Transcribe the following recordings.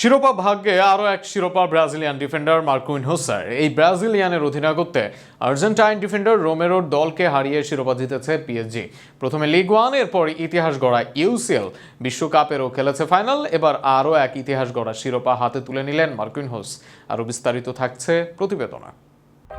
শিরোপা ভাগ্যে আরও এক শিরোপা ব্রাজিলিয়ান ডিফেন্ডার মার্কুইন হোসার। এই ব্রাজিলিয়ানের অধিনায়কত্বে আর্জেন্টাইন ডিফেন্ডার রোমেরোর দলকে হারিয়ে শিরোপা জিতেছে পিএসজি প্রথমে লিগ ওয়ান এরপর ইতিহাস গড়া ইউসিএল বিশ্বকাপেরও খেলেছে ফাইনাল, এবার আরও এক ইতিহাস গড়া শিরোপা হাতে তুলে নিলেন মার্কুইন হোস। আরও বিস্তারিত থাকছে প্রতিবেদনা।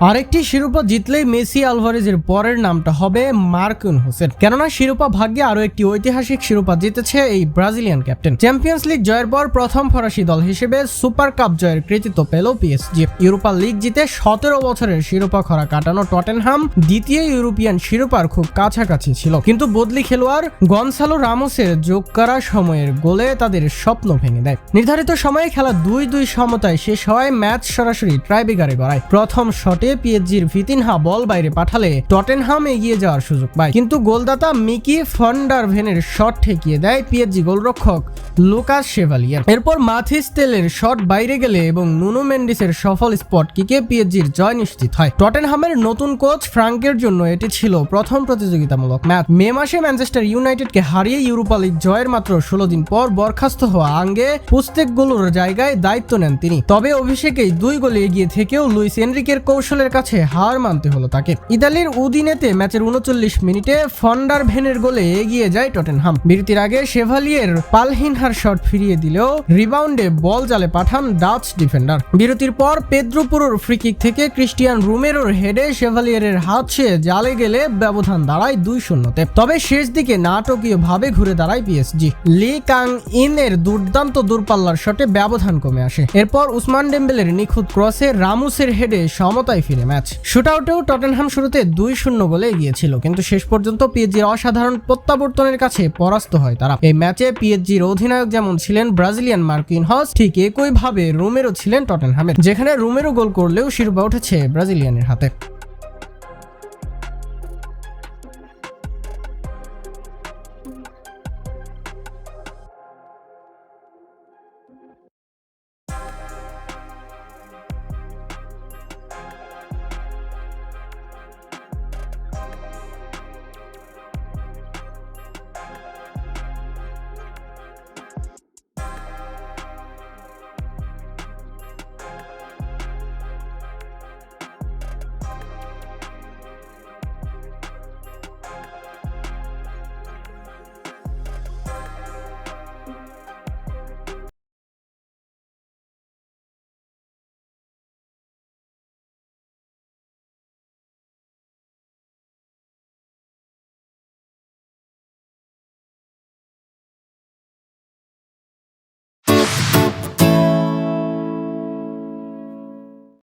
আরেকটি শিরোপা জিতলেই মেসি আলভারেজের পরের নামটা হবে মার্কুন হোসেন। কেননা শিরোপা ভাগ্যে আরও একটি ঐতিহাসিক শিরোপা জিতেছে এই ব্রাজিলিয়ান ক্যাপ্টেন। চ্যাম্পিয়ন্স লিগ জয়ের পর প্রথম ফরাসি দল হিসেবে সুপার কাপ জয়ের কৃতিত্ব পেল পিএসজি। ইউরোপা লিগ জিতে সতেরো বছরের শিরোপা খরা কাটানো টটেনহাম দ্বিতীয় ইউরোপিয়ান শিরোপার খুব কাছাকাছি ছিল। কিন্তু বদলি খেলোয়াড় গনসালো রামোসের যোগ করা সময়ের গোলে তাদের স্বপ্ন ভেঙে দেয়। নির্ধারিত সময়ে খেলা দুই দুই সমতায় শেষ হয় ম্যাচ সরাসরি ট্রাইবেগারে গড়ায়। প্রথম শটে পিএসজির ভিতিনহা বল বাইরে পাঠালে টটেনহাম এগিয়ে যাওয়ার সুযোগ পায়। কিন্তু গোলদাতা মিকি ফন্ডার ভেনের শট ঠেকিয়ে দেয় পিএসজি গোলরক্ষক লুকাস শেভালিয়ার। এরপর মাথিস তেলের শট বাইরে গেলে এবং নুনো মেন্ডিসের সফল স্পট কিকে পিএসজির জয় নিশ্চিত হয়। টটেনহামের নতুন কোচ ফ্রাঙ্কের জন্য এটি ছিল প্রথম প্রতিযোগিতামূলক ম্যাচ। মে মাসে ম্যানচেস্টার ইউনাইটেডকে হারিয়ে ইউরোপা লিগ জয়ের মাত্র ষোলো দিন পর বরখাস্ত হওয়া আঙ্গে পুস্তেকগুলোর জায়গায় দায়িত্ব নেন তিনি। তবে অভিষেকেই দুই গোলে এগিয়ে থেকেও লুইস এনরিকের কৌশলের কাছে হার মানতে হলো তাকে। ইতালির উদিনেতে ম্যাচের উনচল্লিশ মিনিটে ফন্ডার ভেনের গোলে এগিয়ে যায় টটেনহাম। বিরতির আগে শেভালিয়ের পালহিনহার শট ফিরিয়ে দিলেও রিবাউন্ডে বল জালে পাঠান ডাচ ডিফেন্ডার। বিরতির পর পেদ্রোপুরোর ফ্রিকিক থেকে ক্রিস্টিয়ান রুমেরোর হেডে শেভালিয়ারের হাত ছুঁয়ে জালে গেলে ব্যবধান দাঁড়ায় দুই শূন্যতে। তবে শেষ দিকে নাটকীয় ভাবে ঘুরে দাঁড়ায় পিএসজি লি কাং ইন এর দুর্দান্ত দূরপাল্লার শটে ব্যবধান কমে আসে। এরপর উসমান ডেম্বেলের নিখুঁত ক্রসে রামুসের হেডে সমতায় ফিরে ম্যাচ। শুটআউটেও টটেনহাম শুরুতে দুই শূন্য বলে এগিয়েছিল, কিন্তু শেষ পর্যন্ত পিএসজির অসাধারণ প্রত্যাবর্তনের কাছে পরাস্ত হয় তারা। এই ম্যাচে পিএসজির অধিনায়ক যেমন ছিলেন ব্রাজিলিয়ান মার্কিন হস, ঠিক একইভাবে রুমেরও ছিলেন টটেনহামের, যেখানে রুমেরও গোল করলেও শিরোপা উঠেছে ব্রাজিলিয়ানের হাতে।